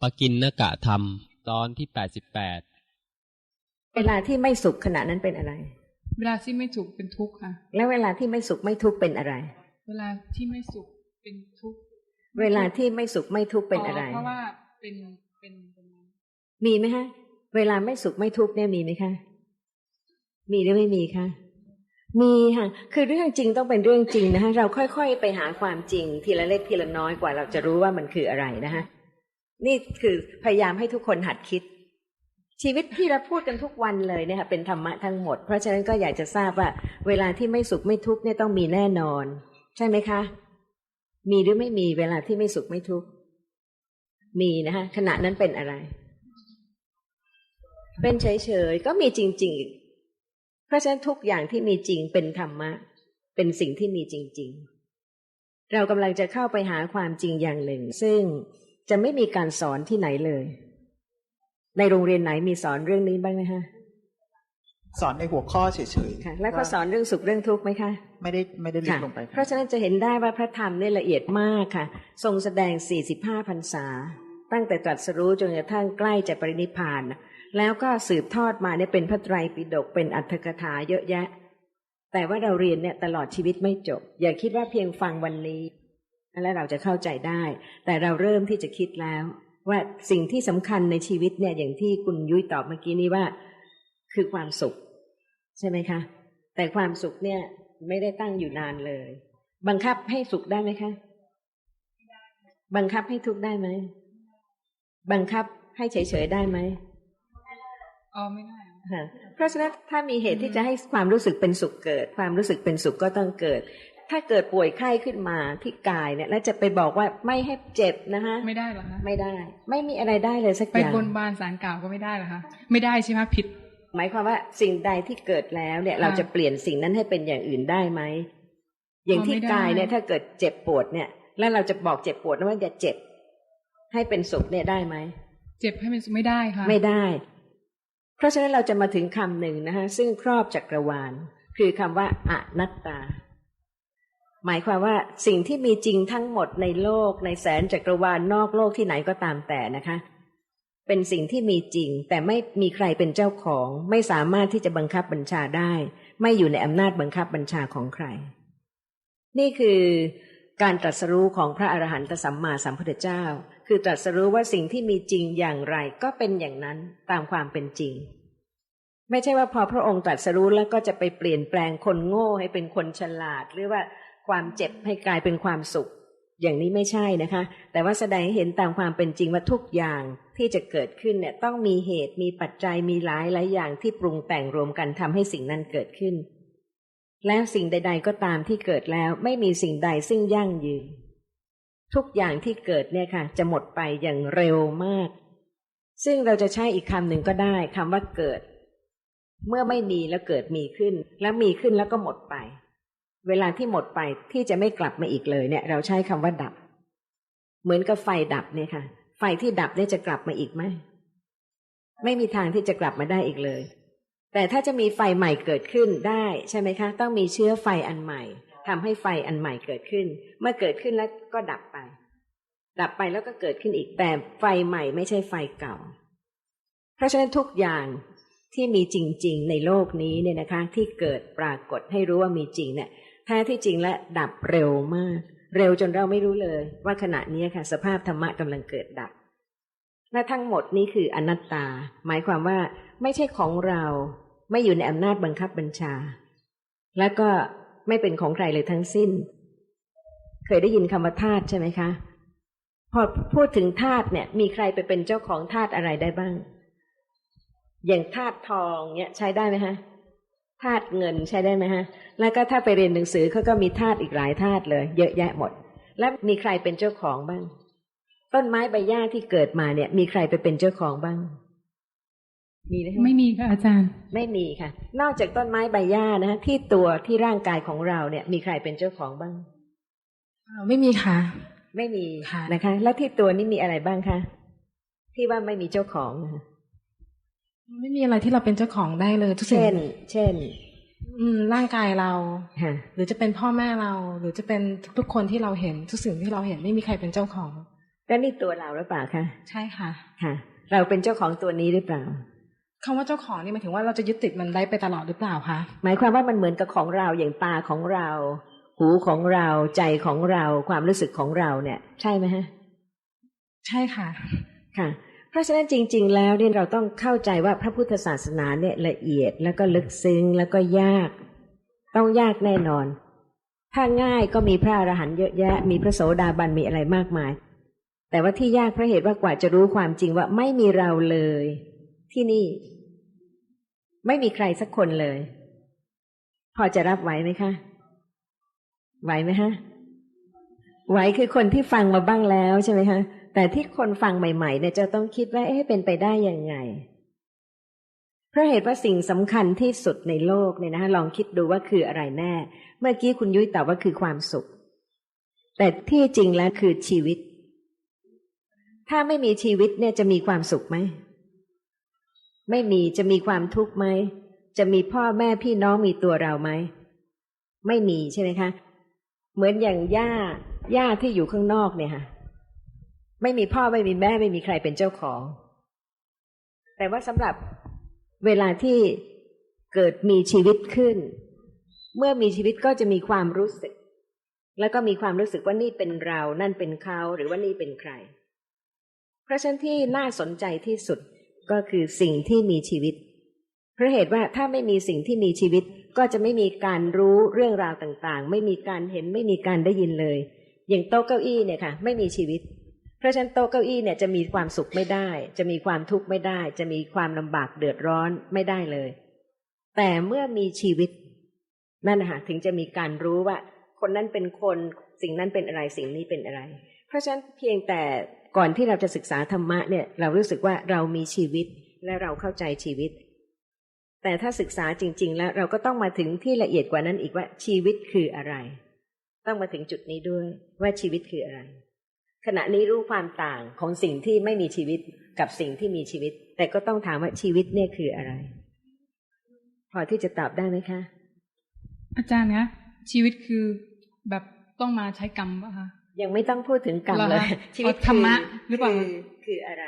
ปกินนกะธรรม ตอนที่แปดสิบแปดเวลาที่ไม่สุขขณะนั้นเป็นอะไร เวลาที่ไม่สุขเป็นทุกข์ค่ะ แล้วเวลาที่ไม่สุขไม่ทุกข์เป็นอะไร เวลาที่ไม่สุขเป็นทุกข์เวลาที่ไม่สุขไม่ทุกข์เป็นอะไรเพราะว่าเป็นเป็นเป็นนั้นมีไหมฮะ เวลาไม่สุขไม่ทุกข์เนี่ยมีไหมคะมีหรือไม่มีคะมีค่ะ คือเรื่องจริงต้องเป็นเรื่องจริงนะคะเราค่อย ๆ ไปหาความจริงทีละเล็กทีละน้อยกว่าเราจะรู้ว่ามันคืออะไรนะคะ นี่คือพยายามให้ทุกคนหัดคิด ชีวิตที่เราพูดกันทุกวันเลยเนี่ยค่ะเป็นธรรมะทั้งหมด เพราะฉะนั้นก็อยากจะทราบว่า เวลาที่ไม่สุขไม่ทุกข์เนี่ยต้องมีแน่นอน ใช่ไหมคะ มีหรือไม่มีเวลาที่ไม่สุขไม่ทุกข์มีนะคะขณะนั้นเป็นอะไร เป็นเฉยๆก็มีจริงๆอีกเพราะฉะนั้นทุกอย่างที่มีจริงเป็นธรรมะ เป็นสิ่งที่มีจริง ๆ เรากำลังจะเข้าไปหาความจริงอย่างหนึ่ง ซึ่ง จะไม่มีการสอนที่ไหนเลย ในโรงเรียนไหนมีสอนเรื่องนี้บ้างไหมคะสอนในหัวข้อเฉยค่ะแล้วก็สอนเรื่องสุขเรื่องทุกข์ไหมคะ ไม่ได้ไม่ได้ลึกค่ะลงไป เพราะฉะนั้นจะเห็นได้ว่าพระธรรมเนี่ยละเอียดมากค่ะ ทรงแสดง 45พรรษา ตั้งแต่ตรัสรู้จนกระทั่งใกล้จะปรินิพพาน แล้วก็สืบทอดมาเนี่ยเป็นพระไตรปิฎกเป็นอัตถกถาเยอะแยะ แต่ว่าเราเรียนเนี่ยตลอดชีวิตไม่จบ อย่าคิดว่าเพียงฟังวันนี้ แล้วเราจะเข้าใจได้ แต่เราเริ่มที่จะคิดแล้ว ว่าสิ่งที่สำคัญในชีวิตเนี่ยอย่างที่คุณยุ้ยตอบเมื่อกี้นี้ว่า คือความสุข ใช่ไหมคะ แต่ความสุขเนี่ยไม่ได้ตั้งอยู่นานเลย บังคับให้สุขได้ไหมคะ บังคับให้ทุกข์ได้ไหม บังคับให้เฉยๆได้ไหมอ๋อไม่ได้ค่ะเพราะฉะนั้นถ้ามีเหตุที่จะให้ความรู้สึกเป็นสุขเกิด ความรู้สึกเป็นสุขก็ต้องเกิด ถ้าเกิดป่วยไข้ขึ้นมาที่กายเนี่ย แล้วจะไปบอกว่าไม่ให้เจ็บนะคะไม่ได้เหรอคะไม่ได้ ไม่มีอะไรได้เลยสักอไปย่างบนบานสารกล่าวก็ไม่ได้เหรอคะไม่ได้ใช่ไหมผิด หมายความว่าสิ่งใดที่เกิดแล้วเนี่ย เราจะเปลี่ยนสิ่งนั้นให้เป็นอย่างอื่นได้ไหมอย่างที่อ๋อไม่ได้กายเนี่ย ถ้าเกิดเจ็บปวดเนี่ย แล้วเราจะบอกเจ็บปวดนะว่าอย่าเจ็บ ให้เป็นสุขเนี่ยได้ไหมเจ็บให้มันไม่ได้ค่ะไม่ได้ เพราะฉะนั้นเราจะมาถึงคำหนึ่งนะคะซึ่งครอบจักรวาล คือคำว่าอนัตตา หมายความว่าสิ่งที่มีจริงทั้งหมดในโลก ในแสนจักรวาลนอกโลกที่ไหนก็ตามแต่นะคะ เป็นสิ่งที่มีจริง แต่ไม่มีใครเป็นเจ้าของ ไม่สามารถที่จะบังคับบัญชาได้ ไม่อยู่ในอำนาจบังคับบัญชาของใคร นี่คือการตรัสรู้ของพระอรหันตสัมมาสัมพุทธเจ้า คือตรัสรู้ว่าสิ่งที่มีจริงอย่างไรก็เป็นอย่างนั้นตามความเป็นจริง ไม่ใช่ว่าพอพระองค์ตรัสรู้แล้วก็จะไปเปลี่ยนแปลงคนโง่ให้เป็นคนฉลาด หรือว่า ความเจ็บให้กลายเป็นความสุข อย่างนี้ไม่ใช่นะคะ แต่ว่าแสดงให้เห็นตามความเป็นจริงว่าทุกอย่างที่จะเกิดขึ้นเนี่ยต้องมีเหตุมีปัจจัยมีหลายหลายอย่างที่ปรุงแต่งรวมกันทำให้สิ่งนั้นเกิดขึ้น แล้วสิ่งใด ๆ ก็ตามที่เกิดแล้วไม่มีสิ่งใดซึ่งยั่งยืน ทุกอย่างที่เกิดเนี่ยค่ะ จะหมดไปอย่างเร็วมาก ซึ่งเราจะใช้อีกคำหนึ่งก็ได้คำว่าเกิด เมื่อไม่มีแล้วเกิดมีขึ้น แล้วมีขึ้นแล้วก็หมดไป เวลาที่หมดไปที่จะไม่กลับมาอีกเลยเนี่ย เราใช้คำว่าดับ เหมือนกับไฟดับเนี่ยค่ะ ไฟที่ดับเนี่ยจะกลับมาอีกไหมไม่มีทางที่จะกลับมาได้อีกเลย แต่ถ้าจะมีไฟใหม่เกิดขึ้นได้ใช่ไหมคะ ต้องมีเชื้อไฟอันใหม่ทำให้ไฟอันใหม่เกิดขึ้น เมื่อเกิดขึ้นแล้วก็ดับไป ดับไปแล้วก็เกิดขึ้นอีกแต่ไฟใหม่ไม่ใช่ไฟเก่า เพราะฉะนั้นทุกอย่างที่มีจริง ๆ ในโลกนี้เนี่ยนะคะ ที่เกิดปรากฏให้รู้ว่ามีจริงเนี่ย แท้ที่จริงและดับเร็วมาก เร็วจนเราไม่รู้เลย ว่าขณะนี้ค่ะ สภาพธรรมะกำลังเกิดดับและทั้งหมดนี้คืออนัตตา หมายความว่าไม่ใช่ของเรา ไม่อยู่ในอำนาจบังคับบัญชา และก็ไม่เป็นของใครเลยทั้งสิ้น เคยได้ยินคำว่าธาตุใช่ไหมคะ พอพูดถึงธาตุเนี่ย มีใครไปเป็นเจ้าของธาตุอะไรได้บ้าง อย่างธาตุทองเนี่ยใช้ได้ไหมฮะ ธาตุเงินใช้ได้ไหมฮะ แล้วก็ถ้าไปเรียนหนังสือเขาก็มีธาตุอีกหลายธาตุเลย เยอะแยะหมด แล้วมีใครเป็นเจ้าของบ้าง ต้นไม้ใบหญ้าที่เกิดมาเนี่ย มีใครไปเป็นเจ้าของบ้าง มีไหมฮะไม่มีค่ะอาจารย์ ไม่มีค่ะ นอกจากต้นไม้ใบหญ้านะฮะที่ตัวที่ร่างกายของเราเนี่ย มีใครเป็นเจ้าของบ้างไม่มีค่ะ ไม่มีค่ะนะคะ แล้วที่ตัวนี้มีอะไรบ้างคะที่ว่าไม่มีเจ้าของนะคะ ไม่มีอะไรที่เราเป็นเจ้าของได้เลย ทุกสิ่งเช่น เช่น อืม ร่างกายเราค่ะหรือจะเป็นพ่อแม่เรา หรือจะเป็นทุกๆคนที่เราเห็นทุกสิ่งที่เราเห็นไม่มีใครเป็นเจ้าของแล้วนี่ตัวเราหรือเปล่าคะใช่ค่ะ ค่ะ เราเป็นเจ้าของตัวนี้หรือเปล่าคำว่าเจ้าของนี่หมายถึงว่าเราจะยึดติดมันได้ไปตลอดหรือเปล่าคะหมายความว่ามันเหมือนกับของเราอย่างตาของเรา หูของเราใจของเราความรู้สึกของเราเนี่ย ใช่ไหมฮะ ใช่ค่ะ ค่ะ เพราะฉะนั้นจริง ๆ แล้วเนี่ยเราต้องเข้าใจว่าพระพุทธศาสนาเนี่ยละเอียดแล้วก็ลึกซึ้งแล้วก็ยาก ต้องยากแน่นอน ถ้าง่ายก็มีพระอรหันต์เยอะแยะ มีพระโสดาบันมีอะไรมากมาย แต่ว่าที่ยากเพราะเหตุว่ากว่าจะรู้ความจริงว่าไม่มีเราเลย ที่นี่ ไม่มีใครสักคนเลย พอจะรับไหวไหมคะไหวไหมฮะไหวคือคนที่ฟังมาบ้างแล้วใช่ไหมคะ แต่ที่คนฟังใหม่ๆเนี่ยจะต้องคิดว่าเอ๊ะเป็นไปได้ยังไง เพราะเหตุว่าสิ่งสำคัญที่สุดในโลกเนี่ยนะคะลองคิดดูว่าคืออะไรแน่ เมื่อกี้คุณยุ้ยตอบว่าคือความสุข แต่ที่จริงแล้วคือชีวิต ถ้าไม่มีชีวิตเนี่ยจะมีความสุขไหม ไม่มีจะมีความทุกข์ไหม จะมีพ่อแม่พี่น้องมีตัวเราไหม ไม่มีใช่ไหมคะ เหมือนอย่างย่าย่าที่อยู่ข้างนอกเนี่ยค่ะ ไม่มีพ่อไม่มีแม่ไม่มีใครเป็นเจ้าของ แต่ว่าสำหรับเวลาที่เกิดมีชีวิตขึ้น เมื่อมีชีวิตก็จะมีความรู้สึก แล้วก็มีความรู้สึกว่านี่เป็นเรา นั่นเป็นเขาหรือว่านี่เป็นใคร เพราะฉะนั้นที่น่าสนใจที่สุดก็คือสิ่งที่มีชีวิต เพราะเหตุว่าถ้าไม่มีสิ่งที่มีชีวิตก็จะไม่มีการรู้เรื่องราวต่างๆ ไม่มีการเห็นไม่มีการได้ยินเลย อย่างโต๊ะเก้าอี้เนี่ยค่ะ ไม่มีชีวิต ราะฉะนั้นโต๊ะเก้าอี้เนี่ยจะมีความสุขไม่ได้ จะมีความทุกข์ไม่ได้ จะมีความลำบากเดือดร้อนไม่ได้เลย แต่เมื่อมีชีวิตนั่นนะคะถึงจะมีการรู้ว่า คนนั้นเป็นคนสิ่งนั้นเป็นอะไรสิ่งนี้เป็นอะไร เพราะฉะนั้นเพียงแต่ก่อนที่เราจะศึกษาธรรมะเนี่ยเรารู้สึกว่าเรามีชีวิตและเราเข้าใจชีวิต แต่ถ้าศึกษาจริง ๆ แล้วเราก็ต้องมาถึงที่ละเอียดกว่านั้นอีกว่าชีวิตคืออะไร ต้องมาถึงจุดนี้ด้วยว่าชีวิตคืออะไร ขณะนี้รู้ความต่างของสิ่งที่ไม่มีชีวิตกับสิ่งที่มีชีวิต แต่ก็ต้องถามว่าชีวิตเนี่ยคืออะไร พอที่จะตอบได้ไหมคะ อาจารย์นะชีวิตคือแบบต้องมาใช้กรรมป่ะคะยังไม่ต้องพูดถึงกรรมเหรอเลยคะชีวิตเอาธรรมะหรือเปล่าคือคืออะไร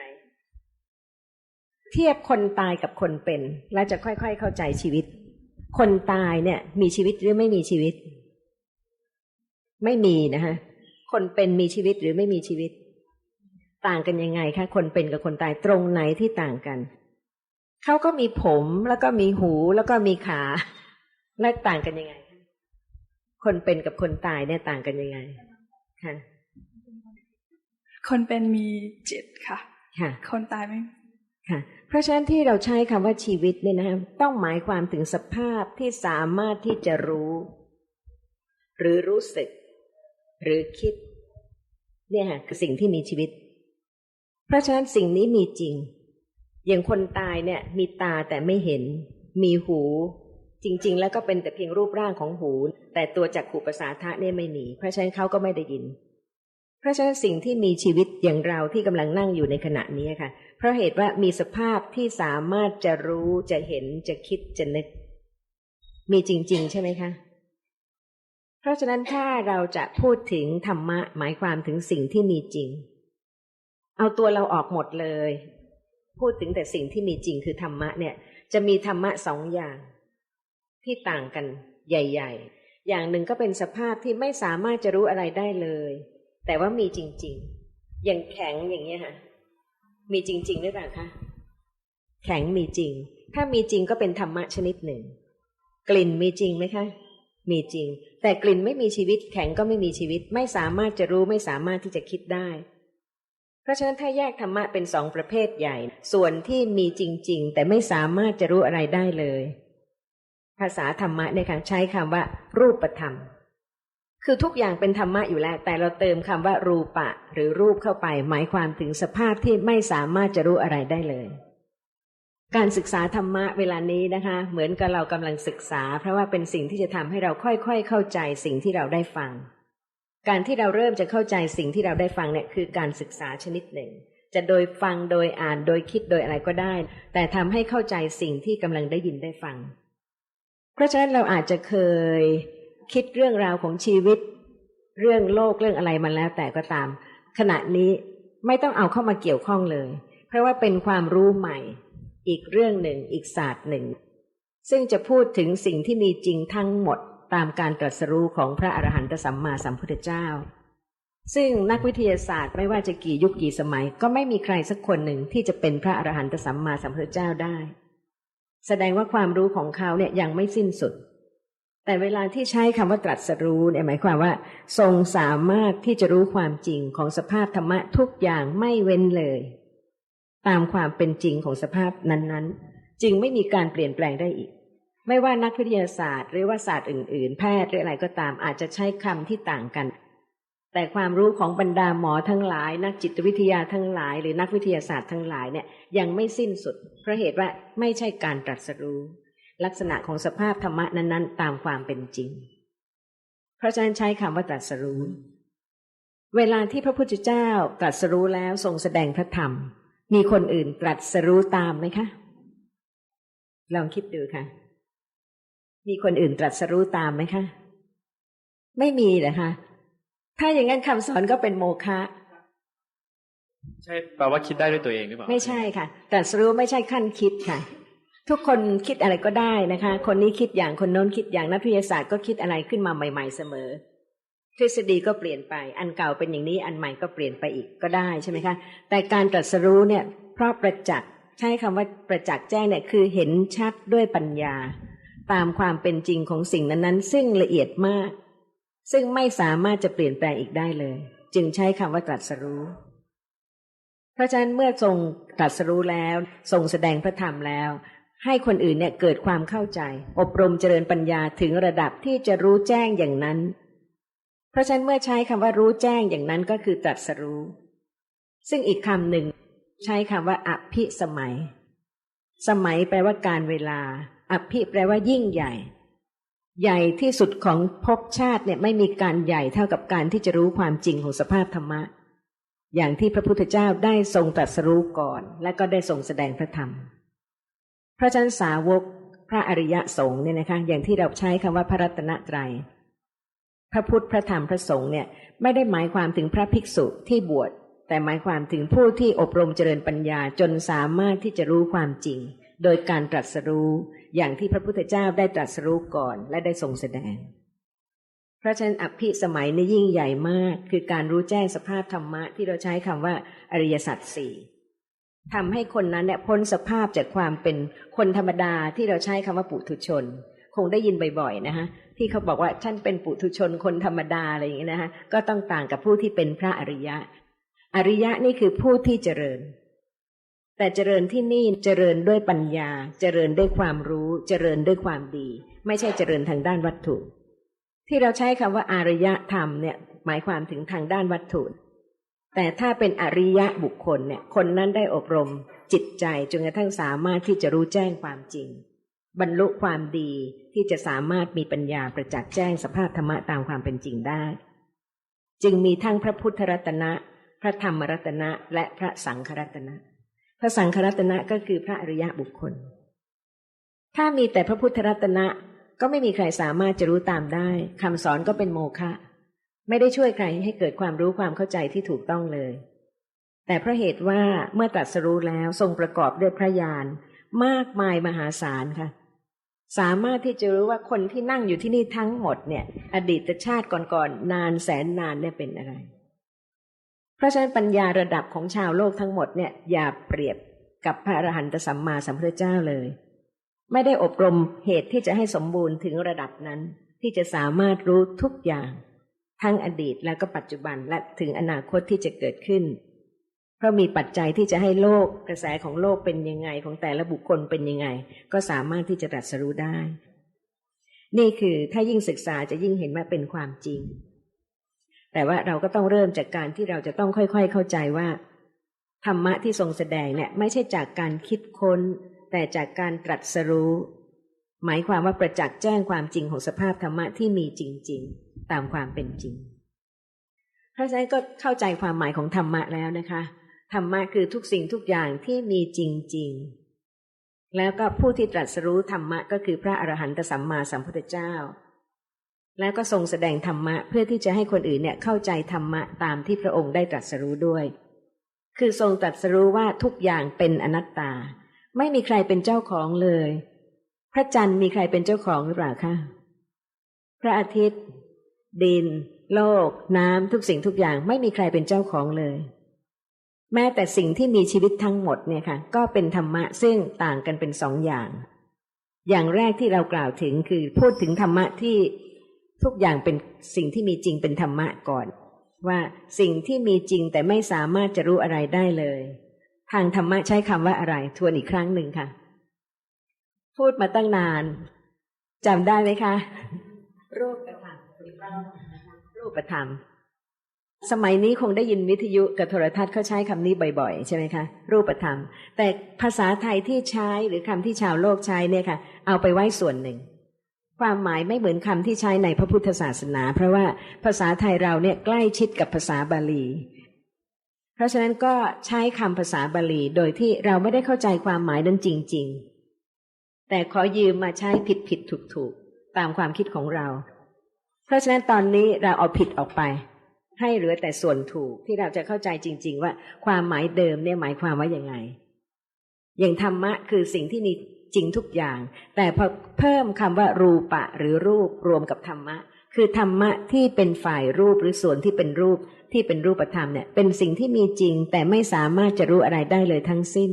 เทียบคนตายกับคนเป็น แล้วจะค่อยๆเข้าใจชีวิต คนตายเนี่ย มีชีวิตหรือไม่มีชีวิต ไม่มีนะคะ คนเป็นมีชีวิตหรือไม่มีชีวิต ต่างกันยังไงคะ คนเป็นกับคนตายตรงไหนที่ต่างกันเขาก็มีผมแล้วก็มีหูแล้วก็มีขาและต่างกันยังไงคะคนเป็นกับคนตายเนี่ยต่างกันยังไงค่ะคนเป็นมีจิตค่ะค่ะ คนตายไม่ค่ะ เพราะฉะนั้นที่เราใช้คำว่าชีวิตเนี่ยนะต้องหมายความถึงสภาพที่สามารถที่จะรู้ หรือรู้สึก หรือคิด เนี่ยคือสิ่งที่มีชีวิต เพราะฉะนั้นสิ่งนี้มีจริง อย่างคนตายเนี่ย มีตาแต่ไม่เห็น มีหู จริง ๆ แล้วก็เป็นแต่เพียงรูปร่างของหู แต่ตัวจักขู่ประสาทะเนี่ยไม่มี เพราะฉะนั้นเขาก็ไม่ได้ยิน เพราะฉะนั้นสิ่งที่มีชีวิตอย่างเราที่กำลังนั่งอยู่ในขณะนี้ค่ะ เพราะเหตุว่ามีสภาพที่สามารถจะรู้จะเห็นจะคิดจะนึก มีจริง ๆ ใช่ไหมคะ ราะฉะนั้นถ้าเราจะพูดถึงธรรมะหมายความถึงสิ่งที่มีจริง เอาตัวเราออกหมดเลย พูดถึงแต่สิ่งที่มีจริงคือธรรมะเนี่ย จะมีธรรมะสองอย่าง ที่ต่างกันใหญ่ ๆ อย่างหนึ่งก็เป็นสภาพที่ไม่สามารถจะรู้อะไรได้เลย แต่ว่ามีจริง ๆ อย่างแข็งอย่างเงี้ยค่ะ มีจริงๆหรือเปล่าคะแข็งมีจริง ถ้ามีจริงก็เป็นธรรมะชนิดหนึ่ง กลิ่นมีจริงไหมคะ มีจริง แต่กลิ่นไม่มีชีวิต แข็งก็ไม่มีชีวิต ไม่สามารถจะรู้ไม่สามารถที่จะคิดได้ เพราะฉะนั้นถ้าแยกธรรมะเป็นสองประเภทใหญ่ ส่วนที่มีจริง ๆ แต่ไม่สามารถจะรู้อะไรได้เลย ภาษาธรรมะในการใช้คำว่า รูปธรรม คือทุกอย่างเป็นธรรมะอยู่แล้ว แต่เราเติมคำว่ารูปะ หรือรูปเข้าไป หมายความถึงสภาพที่ไม่สามารถจะรู้อะไรได้เลย การศึกษาธรรมะเวลานี้นะคะ เหมือนกับเรากำลังศึกษา เพราะว่าเป็นสิ่งที่จะทำให้เราค่อยๆ เข้าใจสิ่งที่เราได้ฟัง การที่เราเริ่มจะเข้าใจสิ่งที่เราได้ฟังเนี่ยคือการศึกษาชนิดหนึ่ง จะโดยฟังโดยอ่านโดยคิดโดยอะไรก็ได้ แต่ทำให้เข้าใจสิ่งที่กำลังได้ยินได้ฟัง เพราะฉะนั้นเราอาจจะเคยคิดเรื่องราวของชีวิต เรื่องโลกเรื่องอะไรมาแล้วแต่ก็ตาม ขณะนี้ไม่ต้องเอาเข้ามาเกี่ยวข้องเลย เพราะว่าเป็นความรู้ใหม่ อีกเรื่องหนึ่งอีกศาสตร์หนึ่ง ซึ่งจะพูดถึงสิ่งที่มีจริงทั้งหมดตามการตรัสรู้ของพระอรหันตสัมมาสัมพุทธเจ้า ซึ่งนักวิทยาศาสตร์ไม่ว่าจะกี่ยุคกี่สมัย ก็ไม่มีใครสักคนหนึ่งที่จะเป็นพระอรหันตสัมมาสัมพุทธเจ้าได้ แสดงว่าความรู้ของเขาเนี่ยยังไม่สิ้นสุด แต่เวลาที่ใช้คำว่าตรัสรู้เนี่ยหมายความว่า ทรงสามารถที่จะรู้ความจริงของสภาพธรรมะทุกอย่างไม่เว้นเลย ตามความเป็นจริงของสภาพนั้นๆ จึงไม่มีการเปลี่ยนแปลงได้อีก ไม่ว่านักวิทยาศาสตร์ หรือว่าศาสตร์อื่น ๆ แพทย์หรืออะไรก็ตามอาจจะใช้คำที่ต่างกัน แต่ความรู้ของบรรดาหมอทั้งหลาย นักจิตวิทยาทั้งหลาย หรือนักวิทยาศาสตร์ทั้งหลายเนี่ยยังไม่สิ้นสุด เพราะเหตุว่าไม่ใช่การตรัสรู้ ลักษณะของสภาพธรรมะนั้น ๆ ตามความเป็นจริง เพราะฉะนั้นใช้คำว่าตรัสรู้ เวลาที่พระพุทธเจ้าตรัสรู้แล้วทรงแสดงพระธรรม มีคนอื่นตรัสรู้ตามไหมคะ ลองคิดดูค่ะ มีคนอื่นตรัสรู้ตามไหมคะ ไม่มีเหรอคะ ถ้าอย่างนั้นคำสอนก็เป็นโมฆะใช่แปลว่าคิดได้ด้วยตัวเองหรือเปล่าไม่ใช่ค่ะตรัสรู้ไม่ใช่ขั้นคิดค่ะ ทุกคนคิดอะไรก็ได้นะคะ คนนี้คิดอย่างคนโน้นคิดอย่างนักวิทยาศาสตร์ก็คิดอะไรขึ้นมาใหม่ ๆ เสมอ ทฤษฎีก็เปลี่ยนไป อันเก่าเป็นอย่างนี้ อันใหม่ก็เปลี่ยนไปอีกก็ได้ใช่ไหมคะ แต่การตรัสรู้เนี่ย เพราะประจักษ์ใช้คำว่าประจักษ์แจ้งเนี่ยคือเห็นชัดด้วยปัญญา ตามความเป็นจริงของสิ่งนั้นๆ ซึ่งละเอียดมาก ซึ่งไม่สามารถจะเปลี่ยนแปลงอีกได้เลย จึงใช้คำว่าตรัสรู้ เพราะฉะนั้นเมื่อทรงตรัสรู้แล้วทรงแสดงพระธรรมแล้ว ให้คนอื่นเนี่ยเกิดความเข้าใจ อบรมเจริญปัญญาถึงระดับที่จะรู้แจ้งอย่างนั้น ราะฉะนั้นเมื่อใช้คำว่ารู้แจ้งอย่างนั้นก็คือตรัสรู้ ซึ่งอีกคำหนึ่งใช้คำว่าอภิสมัย สมัยแปลว่าการเวลา อภิแปลว่ายิ่งใหญ่ ใหญ่ที่สุดของภพชาติเนี่ยไม่มีการใหญ่เท่ากับการที่จะรู้ความจริงของสภาพธรรมะ อย่างที่พระพุทธเจ้าได้ทรงตรัสรู้ก่อน และก็ได้ทรงแสดงพระธรรม พระฉะนั้นสาวก พระอริยสงฆ์เนี่ยนะคะ อย่างที่เราใช้คำว่าพระรัตนตรัย พระพุทธพระธรรมพระสงฆ์เนี่ยไม่ได้หมายความถึงพระภิกษุที่บวชแต่หมายความถึงผู้ที่อบรมเจริญปัญญาจนสามารถที่จะรู้ความจริง โดยการตรัสรู้อย่างที่พระพุทธเจ้าได้ตรัสรู้ก่อนและได้ทรงแสดง เพราะฉะนั้นอภิสมัยนี่ยิ่งใหญ่มาก คือการรู้แจ้งสภาพธรรมะที่เราใช้คำว่าอริยสัจสี่ทำให้คนนั้นเนี่ยพ้นสภาพจากความเป็นคนธรรมดาที่เราใช้คำว่าปุถุชน คงได้ยินบ่อยๆนะคะที่เขาบอกว่าท่านเป็นปุถุชนคนธรรมดาอะไรอย่างนี้นะคะก็ต้องต่างกับผู้ที่เป็นพระอริยะ อริยะนี่คือผู้ที่เจริญ แต่เจริญที่นี่เจริญด้วยปัญญา เจริญด้วยความรู้เจริญด้วยความดี ไม่ใช่เจริญทางด้านวัตถุ ที่เราใช้คำว่าอารยธรรมเนี่ยหมายความถึงทางด้านวัตถุ แต่ถ้าเป็นอริยะบุคคลเนี่ยคนนั้นได้อบรมจิตใจจนกระทั่งสามารถที่จะรู้แจ้งความจริง บรรลุความดีที่จะสามารถมีปัญญาประจักษ์แจ้งสภาพธรรมะตามความเป็นจริงได้ จึงมีทั้งพระพุทธรัตนะ พระธรรมรัตนะและพระสังฆรัตนะ พระสังฆรัตนะก็คือพระอริยะบุคคล ถ้ามีแต่พระพุทธรัตนะก็ไม่มีใครสามารถจะรู้ตามได้คำสอนก็เป็นโมฆะไม่ได้ช่วยใครให้เกิดความรู้ความเข้าใจที่ถูกต้องเลย แต่เพราะเหตุว่าเมื่อตรัสรู้แล้วทรงประกอบด้วยพระญาณมากมายมหาศาลค่ะ สามารถที่จะรู้ว่าคนที่นั่งอยู่ที่นี่ทั้งหมดเนี่ย อดีตชาติก่อนๆนานแสนนานเนี่ยเป็นอะไร เพราะฉะนั้นปัญญาระดับของชาวโลกทั้งหมดเนี่ยอย่าเปรียบกับพระอรหันตสัมมาสัมพุทธเจ้าเลย ไม่ได้อบรมเหตุที่จะให้สมบูรณ์ถึงระดับนั้น ที่จะสามารถรู้ทุกอย่าง ทั้งอดีตแล้วก็ปัจจุบันและถึงอนาคตที่จะเกิดขึ้น เพราะมีปัจจัยที่จะให้โลกกระแสของโลกเป็นยังไงของแต่ละบุคคลเป็นยังไง ก็สามารถที่จะตรัสรู้ได้ นี่คือถ้ายิ่งศึกษาจะยิ่งเห็นว่าเป็นความจริง แต่ว่าเราก็ต้องเริ่มจากการที่เราจะต้องค่อยๆ เข้าใจว่า ธรรมะที่ทรงแสดงเนี่ยไม่ใช่จากการคิดค้น แต่จากการตรัสรู้ หมายความว่าประจักษ์แจ้งความจริงของสภาพธรรมะที่มีจริง ๆ ตามความเป็นจริง เพราะฉะนั้นก็เข้าใจความหมายของธรรมะแล้วนะคะ ธรรมะคือทุกสิ่งทุกอย่างที่มีจริง ๆ แล้วก็ผู้ที่ตรัสรู้ธรรมะก็คือพระอรหันตสัมมาสัมพุทธเจ้า แล้วก็ทรงแสดงธรรมะเพื่อที่จะให้คนอื่นเนี่ยเข้าใจธรรมะตามที่พระองค์ได้ตรัสรู้ด้วย คือทรงตรัสรู้ว่าทุกอย่างเป็นอนัตตา ไม่มีใครเป็นเจ้าของเลย พระจันทร์มีใครเป็นเจ้าของหรือเปล่าคะพระอาทิตย์ ดิน โลก น้ำทุกสิ่งทุกอย่างไม่มีใครเป็นเจ้าของเลย แม้แต่สิ่งที่มีชีวิตทั้งหมดเนี่ยค่ะก็เป็นธรรมะซึ่งต่างกันเป็นสองอย่าง อย่างแรกที่เรากล่าวถึงคือพูดถึงธรรมะที่ทุกอย่างเป็นสิ่งที่มีจริงเป็นธรรมะก่อน ว่าสิ่งที่มีจริงแต่ไม่สามารถจะรู้อะไรได้เลย ทางธรรมะใช้คำว่าอะไร ทวนอีกครั้งหนึ่งค่ะ พูดมาตั้งนานจำได้ไหมคะรูปธรรมรูปธรรม สมัยนี้คงได้ยินวิทยุกับโทรทัศน์เขาใช้คำนี้บ่อยๆ ใช่ไหมคะ รูปธรรม แต่ภาษาไทยที่ใช้หรือคำที่ชาวโลกใช้เนี่ยค่ะ เอาไปไว้ส่วนหนึ่ง ความหมายไม่เหมือนคำที่ใช้ในพระพุทธศาสนา เพราะว่าภาษาไทยเราเนี่ยใกล้ชิดกับภาษาบาลี เพราะฉะนั้นก็ใช้คำภาษาบาลีโดยที่เราไม่ได้เข้าใจความหมายนั้นจริง ๆ แต่ขอยืมมาใช้ผิดผิดถูกถูกๆตามความคิดของเรา เพราะฉะนั้นตอนนี้เราเอาผิดออกไป ให้เหลือแต่ส่วนถูกที่เราจะเข้าใจจริง ๆ ว่าความหมายเดิมเนี่ยหมายความว่าอย่างไง อย่างธรรมะคือสิ่งที่มีจริงทุกอย่าง แต่พอเพิ่มคำว่ารูปะหรือรูปรวมกับธรรมะ คือธรรมะที่เป็นฝ่ายรูปหรือส่วนที่เป็นรูปที่เป็นรูปธรรมเนี่ยเป็นสิ่งที่มีจริง แต่ไม่สามารถจะรู้อะไรได้เลยทั้งสิ้น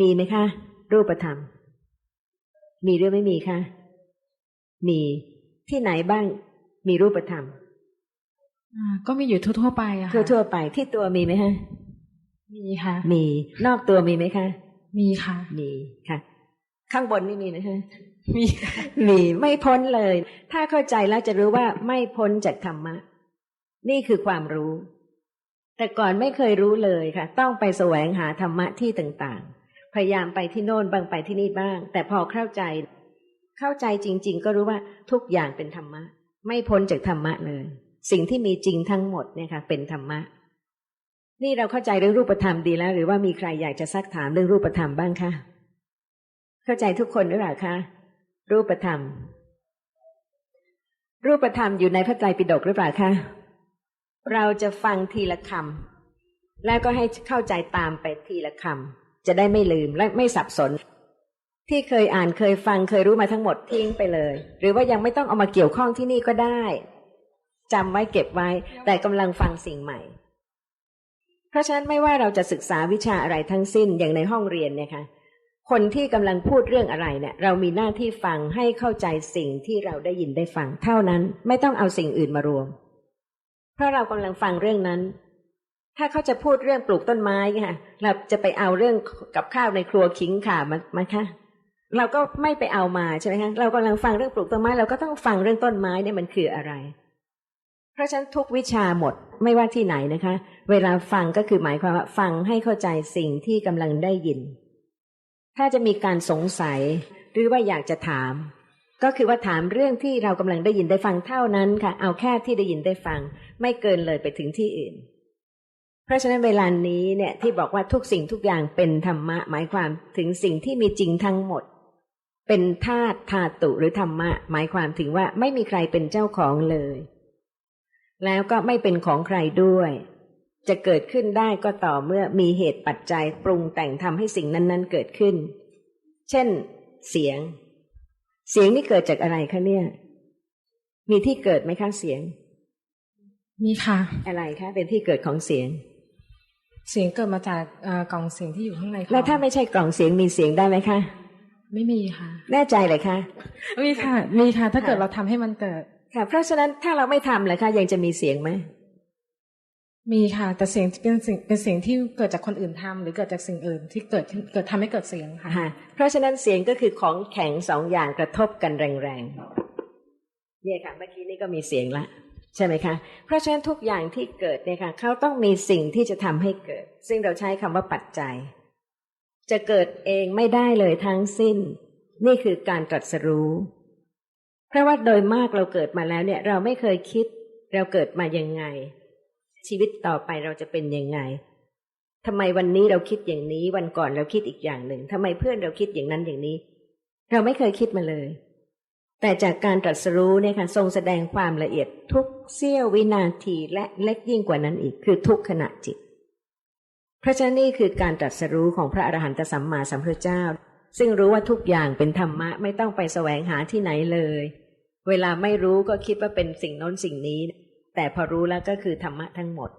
มีไหมคะ รูปธรรม มีหรือไม่มีคะมีที่ไหนบ้างมีรูปธรรม ก็มีอยู่ทั่วๆไปอะค่ะทั่วๆไปที่ตัวมีไหมฮะมีค่ะ มีนอกตัวมีไหมคะ มีค่ะ มีค่ะ ข้างบนไม่มีนะฮะมีค่ะมีไม่พ้นเลย ถ้าเข้าใจแล้วจะรู้ว่าไม่พ้นจากธรรมะ นี่คือความรู้ แต่ก่อนไม่เคยรู้เลยค่ะ ต้องไปแสวงหาธรรมะที่ต่างๆ พยายามไปที่โน่นบ้างไปที่นี่บ้าง แต่พอเข้าใจ เข้าใจจริง ๆ ก็รู้ว่าทุกอย่างเป็นธรรมะ ไม่พ้นจากธรรมะเลย สิ่งที่มีจริงทั้งหมดเนี่ยค่ะ เป็นธรรมะ นี่เราเข้าใจเรื่องรูปธรรมดีแล้ว หรือว่ามีใครอยากจะซักถามเรื่องรูปธรรมบ้างคะเข้าใจทุกคนหรือเปล่าคะรูปธรรม รูปธรรมอยู่ในพระไตรปิฎกหรือเปล่าคะเราจะฟังทีละคำแล้วก็ให้เข้าใจตามไปทีละคำจะได้ไม่ลืมและไม่สับสน ที่เคยอ่านเคยฟังเคยรู้มาทั้งหมดทิ้งไปเลย หรือว่ายังไม่ต้องเอามาเกี่ยวข้องที่นี่ก็ได้ จำไว้เก็บไว้ แต่กำลังฟังสิ่งใหม่ เพราะฉะนั้นไม่ว่าเราจะศึกษาวิชาอะไรทั้งสิ้นอย่างในห้องเรียนเนี่ยค่ะคนที่กำลังพูดเรื่องอะไรเนี่ย เรามีหน้าที่ฟังให้เข้าใจสิ่งที่เราได้ยินได้ฟัง เท่านั้นไม่ต้องเอาสิ่งอื่นมารวม เพราะเรากำลังฟังเรื่องนั้น ถ้าเขาจะพูดเรื่องปลูกต้นไม้ค่ะ เราจะไปเอาเรื่องกับข้าวในครัวขิงข่ามามาคะเราก็ไม่ไปเอามาใช่ไหมคะเรากำลังฟังเรื่องปลูกต้นไม้ เราก็ต้องฟังเรื่องต้นไม้เนี่ยมันคืออะไร เพราะฉะนั้นทุกวิชาหมดไม่ว่าที่ไหนนะคะ เวลาฟังก็คือหมายความว่าฟังให้เข้าใจสิ่งที่กำลังได้ยิน ถ้าจะมีการสงสัยหรือว่าอยากจะถาม ก็คือว่าถามเรื่องที่เรากำลังได้ยินได้ฟังเท่านั้นค่ะ เอาแค่ที่ได้ยินได้ฟัง ไม่เกินเลยไปถึงที่อื่น เพราะฉะนั้นเวลานี้เนี่ยที่บอกว่าทุกสิ่งทุกอย่างเป็นธรรมะ หมายความถึงสิ่งที่มีจริงทั้งหมด เป็นธาตุธาตุหรือธรรมะ หมายความถึงว่าไม่มีใครเป็นเจ้าของเลย แล้วก็ไม่เป็นของใครด้วย จะเกิดขึ้นได้ก็ต่อเมื่อมีเหตุปัจจัยปรุงแต่งทำให้สิ่งนั้น ๆ เกิดขึ้น เช่น เสียง เสียงนี่เกิดจากอะไรคะเนี่ย มีที่เกิดไหมคะเสียง มีค่ะ อะไรคะเป็นที่เกิดของเสียง เสียงเกิดมาจากเอ่อกล่องเสียงที่อยู่ข้างในคอแล้วถ้าไม่ใช่กล่องเสียงมีเสียงได้ไหมคะไม่มีค่ะ แน่ใจเลยคะมีค่ะ มีค่ะ ถ้าเกิดค่ะเราทำให้มันเกิด ค่ะ เพราะฉะนั้นถ้าเราไม่ทำเลยคะยังจะมีเสียงไหมมีค่ะ แต่เสียงเป็นสิ่งเป็นเสียงที่เกิดจากคนอื่นทำหรือเกิดจากสิ่งอื่นที่เกิดขึ้นเกิดทำให้เกิดเสียงค่ะค่ะเพราะฉะนั้นเสียงก็คือของแข็งสองอย่างกระทบกันแรงๆเนี่ยค่ะเมื่อกี้นี่ก็มีเสียงละใช่ไหมคะเพราะฉะนั้นทุกอย่างที่เกิดเนี่ยค่ะเขาต้องมีสิ่งที่จะทำให้เกิด ซึ่งเราใช้คำว่าปัจจัย จะเกิดเองไม่ได้เลยทั้งสิ้น นี่คือการตรัสรู้ เพราะว่าโดยมากเราเกิดมาแล้วเนี่ย เราไม่เคยคิด เราเกิดมายังไง ชีวิตต่อไปเราจะเป็นยังไงทำไมวันนี้เราคิดอย่างนี้ วันก่อนเราคิดอีกอย่างหนึ่งทำไมเพื่อนเราคิดอย่างนั้นอย่างนี้ เราไม่เคยคิดมาเลย แต่จากการตรัสรู้เนี่ยค่ะทรงแสดงความละเอียดทุกเสี้ยววินาทีและเล็กยิ่งกว่านั้นอีกคือทุกขณะจิตเพราะฉะนั้นนี่คือการตรัสรู้ของพระอรหันตสัมมาสัมพุทธเจ้า ซึ่งรู้ว่าทุกอย่างเป็นธรรมะไม่ต้องไปแสวงหาที่ไหนเลย เวลาไม่รู้ก็คิดว่าเป็นสิ่งน้นสิ่งนี้ แต่พอรู้แล้วก็คือธรรมะทั้งหมด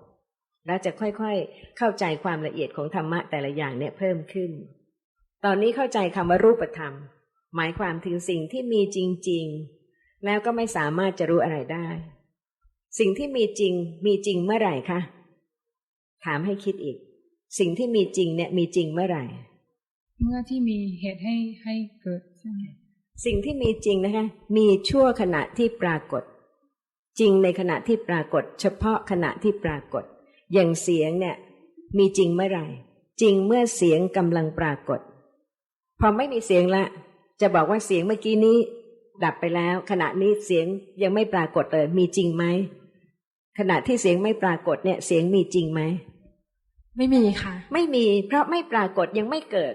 แล้วจะค่อยๆ เข้าใจความละเอียดของธรรมะแต่ละอย่างเนี่ยเพิ่มขึ้น ตอนนี้เข้าใจคำว่ารูปธรรม หมายความถึงสิ่งที่มีจริง ๆ แล้วก็ไม่สามารถจะรู้อะไรได้ สิ่งที่มีจริงมีจริงเมื่อไหร่คะถามให้คิดอีก สิ่งที่มีจริงเนี่ยมีจริงเมื่อไหร่ เมื่อที่มีเหตุให้ให้เกิดใช่ไหมสิ่งที่มีจริงนะคะ มีชั่วขณะที่ปรากฏ จริงในขณะที่ปรากฏ เฉพาะขณะที่ปรากฏ อย่างเสียงเนี่ย มีจริงเมื่อไหร่ จริงเมื่อเสียงกำลังปรากฏ พอไม่มีเสียงละ จะบอกว่าเสียงเมื่อกี้นี้ ดับไปแล้ว ขณะนี้เสียงยังไม่ปรากฏเลยมีจริงไหมขณะที่เสียงไม่ปรากฏเนี่ย เสียงมีจริงไหมไม่มีค่ะ ไม่มี เพราะไม่ปรากฏยังไม่เกิด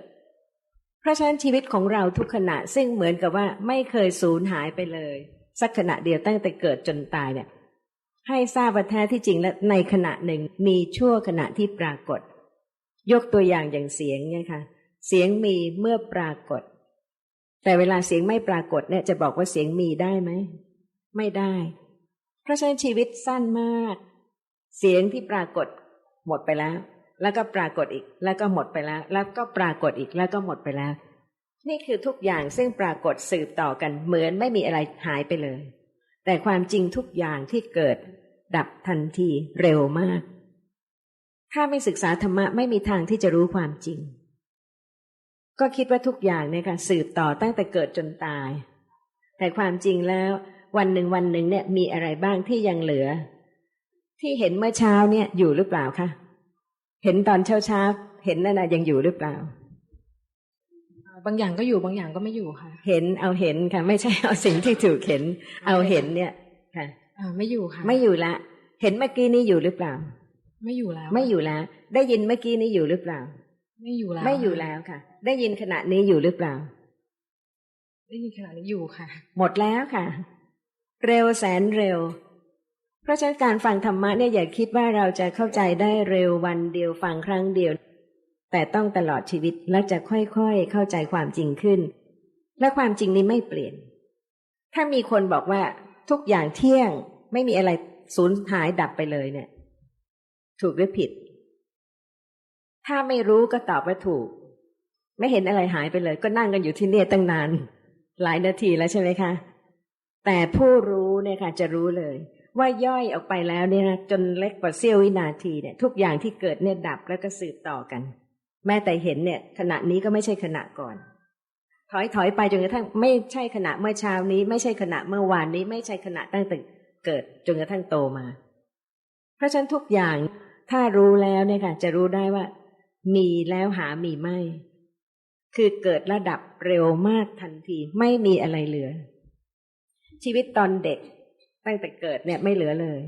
เพราะฉะนั้นชีวิตของเราทุกขณะซึ่งเหมือนกับว่าไม่เคยสูญหายไปเลย สักขณะเดียวตั้งแต่เกิดจนตายเนี่ย ให้ทราบว่าแท้ที่จริงและในขณะหนึ่งมีชั่วขณะที่ปรากฏ ยกตัวอย่างอย่างเสียงเนี่ยค่ะ เสียงมีเมื่อปรากฏ แต่เวลาเสียงไม่ปรากฏเนี่ยจะบอกว่าเสียงมีได้ไหมไม่ได้ เพราะฉะนั้นชีวิตสั้นมาก เสียงที่ปรากฏหมดไปแล้ว แล้วก็ปรากฏอีก แล้วก็หมดไปแล้ว แล้วก็ปรากฏอีกแล้วก็หมดไปแล้ว นี่คือทุกอย่างซึ่งปรากฏสืบต่อกันเหมือนไม่มีอะไรหายไปเลย แต่ความจริงทุกอย่างที่เกิด ดับทันทีเร็วมาก ถ้าไม่ศึกษาธรรมะไม่มีทางที่จะรู้ความจริง ก็คิดว่าทุกอย่างเนี่ยค่ะสืบต่อตั้งแต่เกิดจนตาย แต่ความจริงแล้ว วันหนึ่งวันหนึ่งเนี่ยมีอะไรบ้างที่ยังเหลือ ที่เห็นเมื่อเช้าเนี่ยอยู่หรือเปล่าคะ เห็นตอนเช้าเช้าๆเห็นนั่นนะยังอยู่หรือเปล่า บางอย่างก็อยู่บางอย่างก็ไม่อยู่ค่ะ เห็นเอาเห็นค่ะ ไม่ใช่เอาสิ่งที่ถูกเห็น เอาเห็นเนี่ยค่ะอ่าไม่อยู่ค่ะ ไม่อยู่ละ เห็นเมื่อกี้นี้อยู่หรือเปล่า ไม่อยู่แล้ว ไม่อยู่แล้ว ได้ยินเมื่อกี้นี้อยู่หรือเปล่า ไม่อยู่แล้ว ไม่อยู่แล้วค่ะ ได้ยินขณะนี้อยู่หรือเปล่า ได้ยินขนาดนี้อยู่ค่ะ หมดแล้วค่ะ เร็วแสนเร็ว เพราะฉะนั้นการฟังธรรมะเนี่ยอย่าคิดว่าเราจะเข้าใจได้เร็ววันเดียวฟังครั้งเดียว แต่ต้องตลอดชีวิตและจะค่อยๆเข้าใจความจริงขึ้น และความจริงนี้ไม่เปลี่ยน ถ้ามีคนบอกว่าทุกอย่างเที่ยงไม่มีอะไรสูญหายดับไปเลยเนี่ย ถูกหรือผิด ถ้าไม่รู้ก็ตอบว่าถูก ไม่เห็นอะไรหายไปเลย ก็นั่งกันอยู่ที่เนี่ยตั้งนาน หลายนาทีแล้วใช่ไหมคะ แต่ผู้รู้เนี่ยค่ะ จะรู้เลย ว่าย่อยออกไปแล้วเนี่ยนะจนเล็กกว่าเสี้ยววินาทีเนี่ยทุกอย่างที่เกิดเนี่ยดับแล้วก็สืบต่อกัน แม้แต่เห็นเนี่ย ขณะนี้ก็ไม่ใช่ขณะก่อน ถอยถอยไปจนกระทั่งไม่ใช่ขณะเมื่อเช้านี้ ไม่ใช่ขณะเมื่อวานนี้ ไม่ใช่ขณะตั้งแต่เกิดจนกระทั่งโตมา เพราะฉะนั้นทุกอย่างถ้ารู้แล้วเนี่ยค่ะ จะรู้ได้ว่า มีแล้วหามีไม่ คือเกิดระดับเร็วมากทันที ไม่มีอะไรเหลือ ชีวิตตอนเด็ก ตั้งแต่เกิดเนี่ยไม่เหลือเลย